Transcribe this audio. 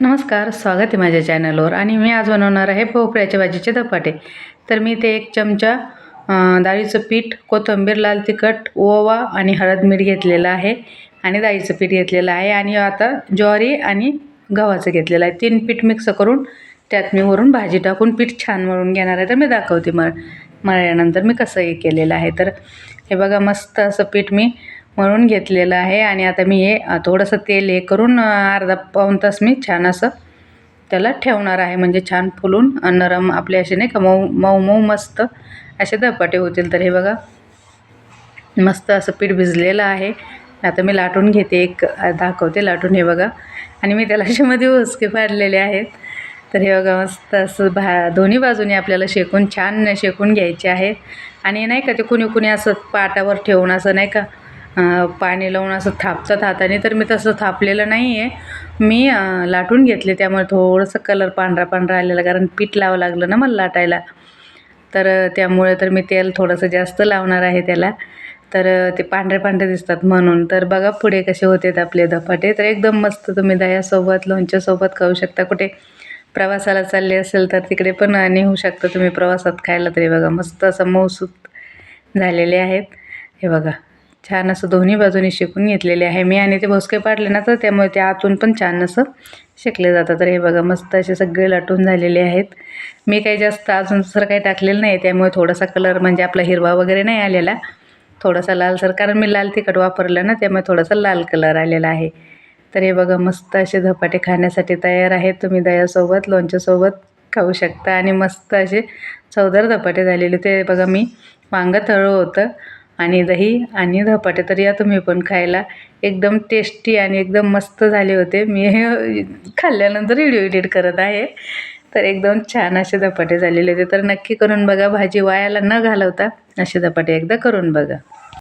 नमस्कार स्वागत आहे माझ्या चॅनलवर आणि मी आज बनवणार आहे भोपळ्याच्या भाजीचे धपाटे. तर मी ते एक चमचा डाळीचं पीठ कोथिंबीर लाल तिखट ओवा आणि हळद मीठ घेतलेलं आहे आणि डाळीचं पीठ घेतलेलं आहे आणि आता ज्वारी आणि गव्हाचं घेतलेलं आहे. तीन पीठ मिक्स करून त्यात मी वरून भाजी टाकून पीठ छान मळून घेणार आहे. तर मी दाखवते मळ मळल्यानंतर मी कसं हे केलेलं आहे. तर हे बघा मस्त असं पीठ मी मळून घेतलेलं आहे. आणि आता मी हे थोडंसं तेल हे करून अर्धा पाऊण तास मी छान असं त्याला ठेवणार आहे. म्हणजे छान फुलून नरम आपले असे नाही का मऊ मऊ मऊ मस्त असे धपाटे होतील. तर हे बघा मस्त असं पीठ भिजलेलं आहे. आता मी लाटून घेते एक दाखवते लाटून हे बघा. आणि मी त्याला असे मध्ये उसके पाडलेले आहेत. तर हे बघा मस्त असं भा दोन्ही बाजूने आपल्याला शेकून छान शेकून घ्यायचे आहेत. आणि नाही का ते कुणी कुणी असं पाटावर ठेवून असं नाही का पाणी लावून असं थापतात हाताने तर मी तसं थापलेलं नाही आहे मी लाटून घेतले त्यामुळे थोडंसं कलर पांढरा पांढरा आलेला कारण पीठ लावं लागलं ना मला लाटायला. तर त्यामुळे तर मी तेल थोडंसं जास्त लावणार आहे त्याला. तर ते पांढरे पांढरे दिसतात म्हणून. तर बघा पुढे कसे होते आपले धपाटे. तर एकदम मस्त तुम्ही दह्यासोबत लोणच्यासोबत खाऊ शकता. कुठे प्रवासाला चालले असेल तर तिकडे पण अ, नेऊ शकता तुम्ही प्रवासात खायला तरी बघा. मस्त असं मऊसूत झालेले आहेत. हे बघा. छान असं दोन्ही बाजूने शेकून घेतलेले आहे. मी आणि ते भोसके पाडले ना तर त्यामुळे ते आतून पण छान असं शेकले जातं तर हे बघा मस्त असे सगळे लाटून झालेले आहेत. मी काही जास्त अजून दुसरं काही टाकलेलं नाही त्यामुळे थोडासा कलर म्हणजे आपला हिरवा वगैरे नाही आलेला. थोडासा लालसर कारण मी लाल तिखट वापरलं ना त्यामुळे थोडासा लाल कलर आलेला आहे. तर हे बघा मस्त असे धपाटे खाण्यासाठी तयार आहेत. तुम्ही दह्यासोबत लोणच्यासोबत खाऊ शकता. आणि मस्त असे चवदार धपाटे झालेले. ते बघा मी वांगं तळलं होतं. आणि दही आणि धपाटे तर या तुम्ही पण खायला एकदम टेस्टी आणि एकदम मस्त झाले होते. मी हे खाल्ल्यानंतर व्हिडिओ एडिट करत आहे. तर एकदम छान असे धपाटे झालेले होते. तर नक्की करून बघा. भाजी वायाला न घालवता असे धपाटे एकदा करून बघा.